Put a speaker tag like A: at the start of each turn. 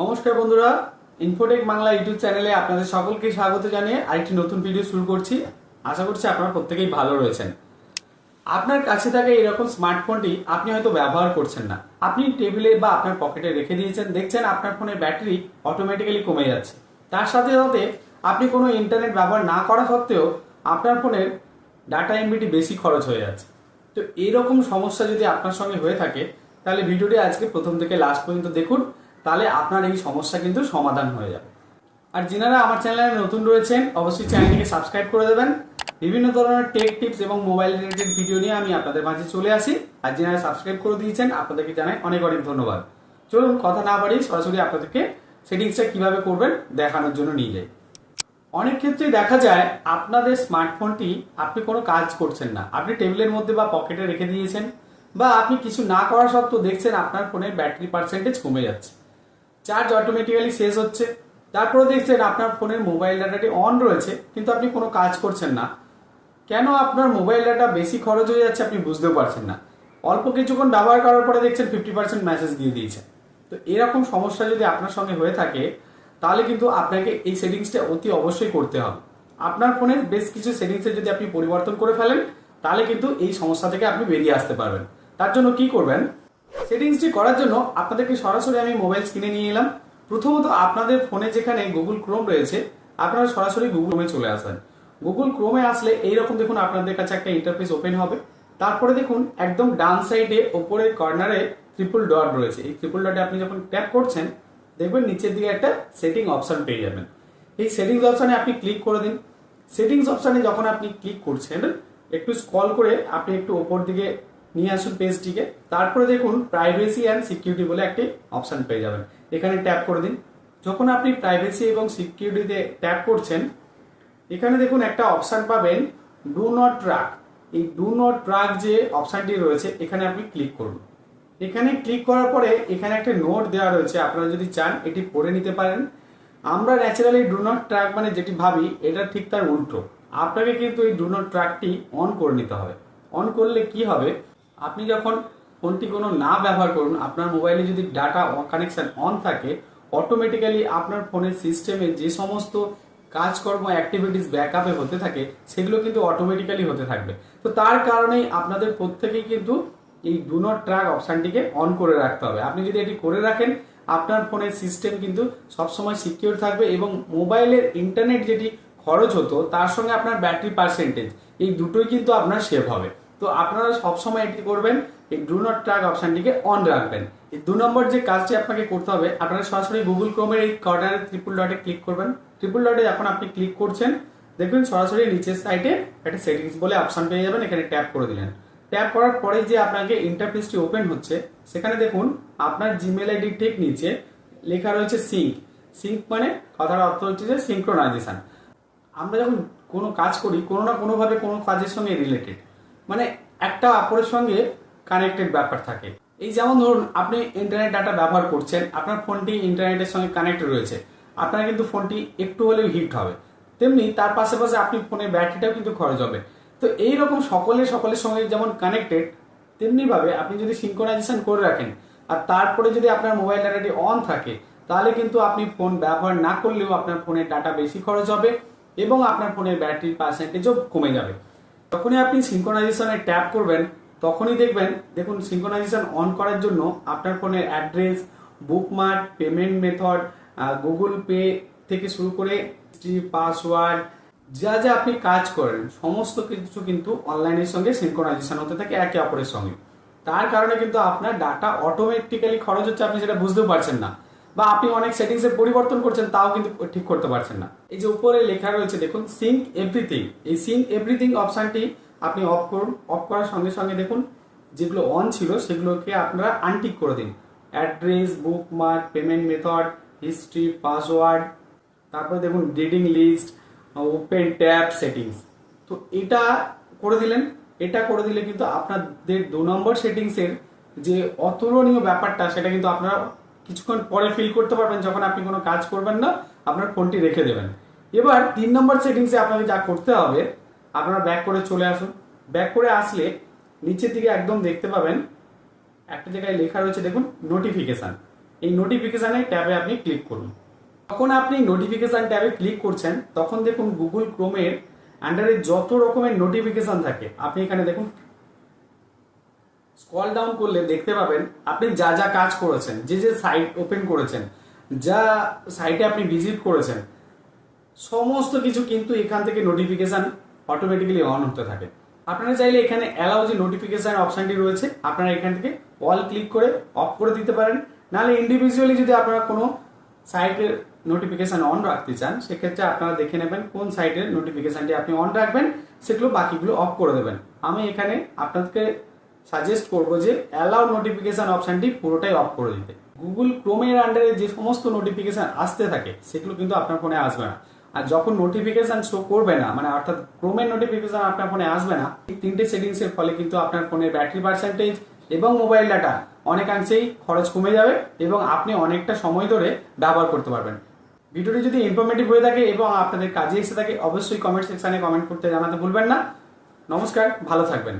A: নমস্কার বন্ধুরা Infotech Bangla YouTube চ্যানেলে আপনাদের সকলকে স্বাগত জানিয়ে আরেকটি নতুন ভিডিও শুরু করছি। আশা করছি আপনারা প্রত্যেকেই ভালো রয়েছেন। আপনার কাছে থাকা এরকম স্মার্টফোনটি আপনি হয়তো ব্যবহার করছেন না। আপনি টেবিলে বা আপনার পকেটে রেখে দিয়েছেন, দেখছেন আপনার ফোনের ব্যাটারি অটোমেটিক্যালি কমে যাচ্ছে। তার সাথে সাথে আপনি কোনো ইন্টারনেট ব্যবহার না করা সত্ত্বেও আপনার ফোনের ডাটা এমবিটি বেশি খরচ হয়ে যাচ্ছে। তো এইরকম সমস্যা যদি আপনার সঙ্গে হয়ে থাকে, তাহলে ভিডিওটি আজকে প্রথম থেকে লাস্ট পর্যন্ত দেখুন। তাহলে আপনার এই সমস্যা কিন্তু সমাধান হয়ে যাবে। আর যিনারা আমার চ্যানেলে নতুন রয়েছেন, অবশ্যই চ্যানেলটিকে সাবস্ক্রাইব করে দেবেন। বিভিন্ন ধরনের টেক টিপস এবং মোবাইল রিলেটেড ভিডিও নিয়ে আমি আপনাদের মাঝে চলে আসি। আর যিনারা সাবস্ক্রাইব করে দিয়েছেন, আপনাদেরকে জানাই অনেক অনেক ধন্যবাদ। চলুন, কথা না বাড়ি সরাসরি আপনাদেরকে সেটিংসটা কীভাবে করবেন দেখানোর জন্য নিয়ে যাই। অনেক ক্ষেত্রেই দেখা যায়, আপনাদের স্মার্টফোনটি আপনি কোনো কাজ করছেন না। আপনি টেবিলের মধ্যে বা পকেটে রেখে দিয়েছেন বা আপনি কিছু না করা সত্ত্বেও দেখছেন আপনার ফোনের ব্যাটারি পার্সেন্টেজ কমে যাচ্ছে। চার্জ অটোমেটিক্যালি শেষ হচ্ছে। তারপরে দেখছেন আপনার ফোনের মোবাইল ডাটাটি অন রয়েছে, কিন্তু আপনি কোনো কাজ করছেন না। কেন আপনার মোবাইল ডাটা বেশি খরচ হয়ে যাচ্ছে আপনি বুঝতেও পারছেন না। অল্প কিছুক্ষণ ব্যবহার করার পরে দেখছেন ফিফটি পার্সেন্ট মেসেজ দিয়ে দিয়েছে। তো এরকম সমস্যা যদি আপনার সঙ্গে হয়ে থাকে, তাহলে কিন্তু আপনাকে এই সেটিংসটা অতি অবশ্যই করতে হবে। আপনার ফোনের বেশ কিছু সেটিংসে যদি আপনি পরিবর্তন করে ফেলেন, তাহলে কিন্তু এই সমস্যা থেকে আপনি বেরিয়ে আসতে পারবেন। তার জন্য কি করবেন? সেটিংসটি করার জন্য আপনাদেরকে সরাসরি আমি মোবাইল স্ক্রিনে নিয়ে এলাম। প্রথমত আপনাদের ফোনে যেখানে গুগল ক্রোম রয়েছে, আপনারা সরাসরি গুগল ক্রোমে চলে আসবেন। গুগল ক্রোমে আসলে এইরকম দেখুন আপনাদের কাছে একটা ইন্টারফেস ওপেন হবে। তারপরে দেখুন একদম ডান সাইডে ওপরের কর্নারে ট্রিপল ডট রয়েছে। এই ট্রিপল ডটে আপনি যখন ট্যাপ করছেন, দেখবেন নিচের দিকে একটা সেটিং অপশন পেয়ে যাবেন। এই সেটিংস অপশনে আপনি ক্লিক করে দিন। সেটিংস অপশনে যখন আপনি ক্লিক করছেন, একটু স্ক্রল করে আপনি একটু ওপর দিকে নিয়ে আসুন পেজটিকে। তারপরে দেখুন প্রাইভেসি অ্যান্ড সিকিউরিটি বলে একটি অপশন পেয়ে যাবেন। এখানে ট্যাপ করে দিন। যখন আপনি প্রাইভেসি এবং সিকিউরিটিতে ট্যাপ করছেন, এখানে দেখুন একটা অপশন পাবেন ডু নট ট্র্যাক এই ডু নট ট্র্যাক যে অপশনটি রয়েছে, এখানে আপনি ক্লিক করুন। এখানে ক্লিক করার পরে এখানে একটা নোট দেওয়া রয়েছে, আপনারা যদি চান এটি পড়ে নিতে পারেন। আমরা ন্যাচারালি ডু নট ট্র্যাক মানে যেটি ভাবি, এটা ঠিক তার উল্টো। আপনাকে কিন্তু এই ডু নট ট্র্যাকটি অন করে নিতে হবে। অন করলে কি হবে? আপনি যখন ফোনটি কোনো না ব্যবহার করুন, আপনার মোবাইলে যদি ডাটা কানেকশন অন থাকে অটোমেটিক্যালি আপনার ফোনের সিস্টেমে যে সমস্ত কাজকর্ম অ্যাক্টিভিটিস ব্যাকআপে হতে থাকে, সেগুলো কিন্তু অটোমেটিক্যালি হতে থাকবে। তো তার কারণেই আপনাদের প্রত্যেকেই কিন্তু এই ডু নট ট্র্যাক অপশানটিকে অন করে রাখতে হবে। আপনি যদি এটি করে রাখেন, আপনার ফোনের সিস্টেম কিন্তু সবসময় সিকিউর থাকবে এবং মোবাইলের ইন্টারনেট যেটি খরচ হতো, তার সঙ্গে আপনার ব্যাটারি পার্সেন্টেজ এই দুটোই কিন্তু আপনার সেভ হবে। তো আপনারা সবসময় এটি করবেন, এই ডু নট ট্র্যাক অপশানটিকে অন রাখবেন। এই দু নম্বর যে কাজটি আপনাকে করতে হবে, আপনারা সরাসরি গুগল ক্রোমের এই কর্নারে ট্রিপল ডটে ক্লিক করবেন। ট্রিপল ডটে যখন আপনি ক্লিক করছেন, দেখবেন সরাসরি নিচের সাইডে একটা সেটিংস বলে অপশন পেয়ে যাবেন, এখানে ট্যাপ করে দিলেন। ট্যাপ করার পরে যে আপনাকে ইন্টারফেসটি ওপেন হচ্ছে, সেখানে দেখুন আপনার জিমেল আইডি ঠিক নিচে লেখা রয়েছে সিঙ্ক সিঙ্ক মানে কথার অর্থ হচ্ছে যে সিঙ্ক্রোনাইজেশন আমরা যখন কোনো কাজ করি, কোনো না কোনোভাবে কোনো কাজের সঙ্গে রিলেটেড মানে একটা অপরের সঙ্গে কানেক্টেড ব্যাপার থাকে। এই যেমন ধরুন, আপনি ইন্টারনেট ডাটা ব্যবহার করছেন, আপনার ফোনটি ইন্টারনেটের সঙ্গে কানেক্টেড রয়েছে, আপনার কিন্তু ফোনটি একটু হলেও হিট হবে। তেমনি তার পাশাপাশি আপনি ফোনের ব্যাটারিটাও কিন্তু খরচ হবে। তো এই রকম সকলে সকলের সঙ্গে যেমন কানেক্টেড তেমনিভাবে আপনি যদি সিঙ্কোনাইজেশন করে রাখেন, আর তারপরে যদি আপনার মোবাইল ডাটাটি অন থাকে, তাহলে কিন্তু আপনি ফোন ব্যবহার না করলেও আপনার ফোনের ডাটা বেশি খরচ হবে এবং আপনার ফোনের ব্যাটারির পার্সেন্টেজও কমে যাবে। যখনই আপনি সিঙ্কোনাইজেশনে ট্যাপ করবেন, তখনই দেখবেন, দেখুন সিঙ্কোনাইজেশন অন করার জন্য আপনার ফোনের address bookmark payment method Google Pay থেকে শুরু করে পাসওয়ার্ড যা যা আপনি কাজ করেন, সমস্ত কিছু কিন্তু অনলাইনের সঙ্গে সিঙ্কোনাইজেশন হতে থাকে একে অপরের সঙ্গে। তার কারণে কিন্তু আপনার ডাটা অটোমেটিক্যালি খরচ হচ্ছে, আপনি সেটা বুঝতেও পারছেন না। বা আপনি অনেক সেটিংসে পরিবর্তন করছেন, তাও কিন্তু ঠিক করতে পারছেন না। এই যে উপরে লেখা রয়েছে, দেখুন সিঙ্ক এভরিথিং এই সিঙ্ক এভরিথিং অপশনটি আপনি অফ করুন অফ করার সঙ্গে সঙ্গে দেখুন, যেগুলো অন ছিল, সেগুলোকে আপনারা আনটিক করে দিন। Address bookmark payment method history password তারপরে দেখুন reading list open tab settings তো এটা করে দিলেন, এটা করে দিলে কিন্তু আপনাদের দু নম্বর সেটিংসের যে অতুলনীয় ব্যাপারটা, সেটা কিন্তু আপনারা কিছুক্ষণ পরে ফিল করতে পারবেন, যখন আপনি কোনো কাজ করবেন না, আপনার ফোনটি রেখে দেবেন। এবার তিন নম্বর সেটিংসে আপনাকে যা করতে হবে, আপনারা ব্যাক করে চলে আসুন। ব্যাক করে আসলে নিচের দিকে একদম দেখতে পাবেন, একটা জায়গায় লেখা রয়েছে, দেখুন নোটিফিকেশান এই নোটিফিকেশানে ট্যাবে আপনি ক্লিক করুন। তখন আপনি নোটিফিকেশান ট্যাবে ক্লিক করছেন, তখন দেখুন গুগল ক্রোমের আন্ডারে যত রকমের নোটিফিকেশান থাকে, আপনি এখানে দেখুন স্ক্রল ডাউন করলে দেখতে পাবেন আপনি যা যা কাজ করেছেন, যে যে সাইট ওপেন করেছেন, যা সাইটে আপনি ভিজিট করেছেন, সমস্ত কিছু কিন্তু এখান থেকে নোটিফিকেশান অটোমেটিক্যালি অন হতে থাকে। আপনারা চাইলে এখানে অ্যালাউ যে নোটিফিকেশান অপশানটি রয়েছে, আপনারা এখান থেকে অল ক্লিক করে অফ করে দিতে পারেন। নাহলে ইন্ডিভিজুয়ালি যদি আপনারা কোনো সাইটের নোটিফিকেশান অন রাখতে চান, সেক্ষেত্রে আপনারা দেখে নেবেন কোন সাইটের নোটিফিকেশানটি আপনি অন রাখবেন, সেগুলো বাকিগুলো অফ করে দেবেন। আমি এখানে আপনাদেরকে সাজেস্ট করব যে অ্যালাউ নোটিফিকেশান অপশানটি পুরোটাই অফ করে দিতে। গুগল ক্রোমের আন্ডারে যে সমস্ত নোটিফিকেশান আসতে থাকে, সেগুলো কিন্তু আপনার ফোনে আসবে না। আর যখন নোটিফিকেশান শো করবে না মানে অর্থাৎ ক্রোমের নোটিফিকেশান আপনার ফোনে আসবে না, এই তিনটে সেটিংসের ফলে কিন্তু আপনার ফোনের ব্যাটারি পার্সেন্টেজ এবং মোবাইল ডাটা অনেকাংশেই খরচ কমে যাবে এবং আপনি অনেকটা সময় ধরে ব্যবহার করতে পারবেন। ভিডিওটি যদি ইনফরমেটিভ হয়ে থাকে এবং আপনাদের কাজে এসে থাকে, অবশ্যই কমেন্ট সেকশানে কমেন্ট করতে জানাতে ভুলবেন না। নমস্কার, ভালো থাকবেন।